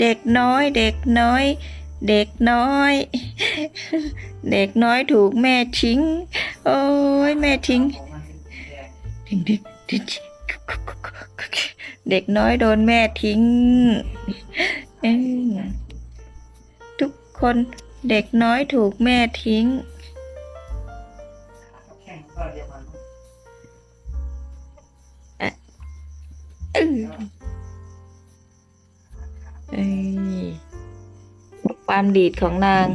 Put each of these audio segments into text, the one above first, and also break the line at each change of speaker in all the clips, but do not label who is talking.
เด็
กน้อย เด็กน้อย เด็กน้อย เด็กน้อยถูกแม่ทิ้ง โอ้ยแม่ทิ้ง
เดง
ทิ้งทิ้งทิ้งเด็กน้อยโดนแม่ทิ้งทุกคนเด็กน้อยถูกแม่ทิ้ง ความดีดของนาง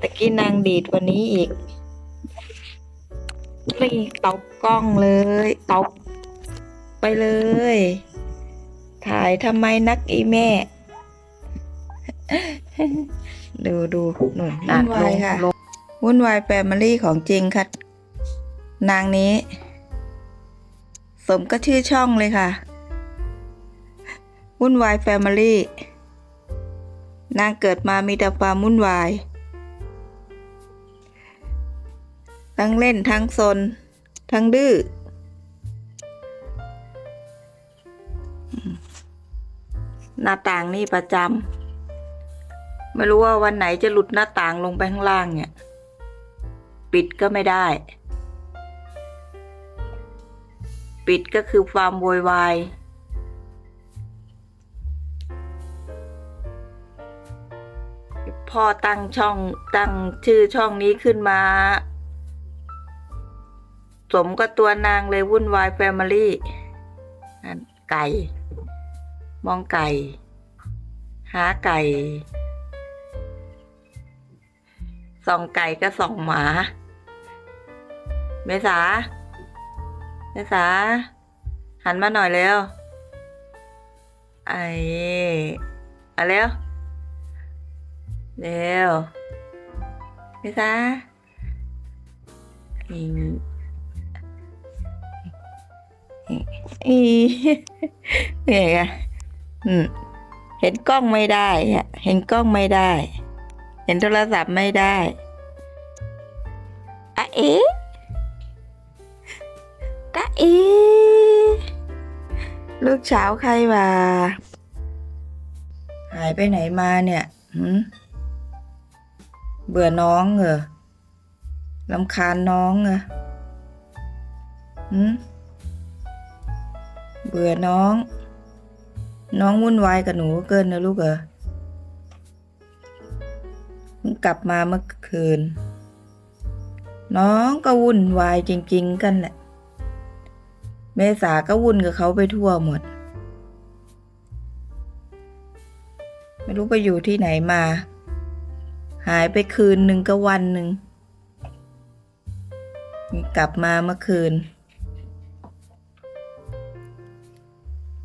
ตะกี้นางดีดกวันนี้อีกนี่ตบกล้องเลยตบไปเลย ถ่ายทำไมนักอีแม่ ดูดูหนุนนะ
วุ่นวายค่ะ
ลงวุ่นวายแฟมิลี่ของจริงค่ะ นางนี้ สมก็ชื่อช่องเลยค่ะ วุ่นวายแฟมิลี่ นางเกิดมามีแต่ความวุ่นวาย ทั้งเล่นทั้งซน ทั้งดื้อหน้าต่างนี่ประจำไม่รู้ว่าวันไหนจะหลุดหน้าต่างลงไปข้างล่างเนี่ย ปิดก็ไม่ได้ ปิดก็คือความโวยวาย พ่อตั้งช่องตั้งชื่อช่องนี้ขึ้นมา สมกับตัวนางเลยวุ่นวายแฟมิลี่นั่นไก่ มองไก่ หาไก่ส่องไก่ก็ส่องหมา เมษา เมษา หันมาหน่อยเร็วไอ้มาเร็ว เร็วเมษาอีอีเนี่ยไงอืม เห็นกล้องไม่ได้อะเห็นกล้องไม่ได้ เห็นโทรศัพท์ไม่ได้อะเอ๊ะตาเอ๊ะลูกสาวใครวะหายไปไหนมาเนี่ยหืม เบื่อน้องเหรอลำคาญน้องเหรอหืมเบื่อน้อง น้องวุ่นวายกับหนูเกินนะลูกเหรอเพิ่งกลับมาเมื่อคืน น้องก็วุ่นวายจริง ๆ กันแหละ เมษาก็วุ่นกับเขาไปทั่วหมด ไม่รู้ไปอยู่ที่ไหนมา หายไปคืนหนึ่งก็วันหนึ่งกลับมาเมื่อคืน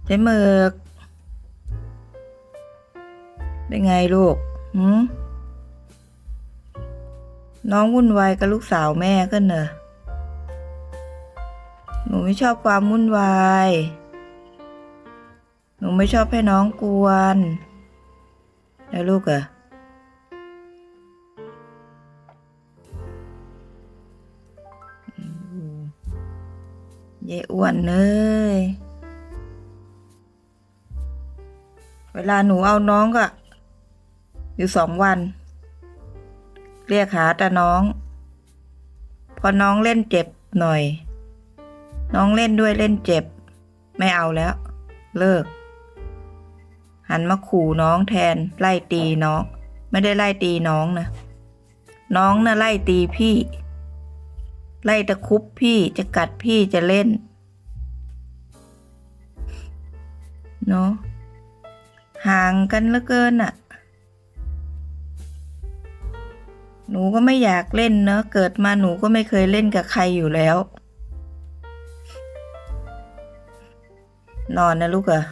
เจ๊เมือกเป็นไงลูกหืมน้องวุ่นวายกับลูกสาวแม่กันเหรอหนูไม่ชอบความวุ่นวาย หนูไม่ชอบให้น้องกวน แล้วลูกอะ เย่อ้วนเลย เวลาหนูเอาน้องก็ อยู่สองวัน เรียกหาแต่น้อง พอน้องเล่นเจ็บหน่อย น้องเล่นด้วยเล่นเจ็บ ไม่เอาแล้ว เลิก หันมาขู่น้องแทน ไล่ตีน้อง ไม่ได้ไล่ตีน้องนะ น้องนะ่ะไล่ตีพี่ ไล่ตะคุบพี่จะกัดพี่จะเล่น เนาะห่างกันเหลือเกินอะ่ะ หนูก็ไม่อยากเล่นเนอะเกิดมาหนูก็ไม่เคยเล่นกับใครอยู่แล้ว นอนนะลูกเหรอะ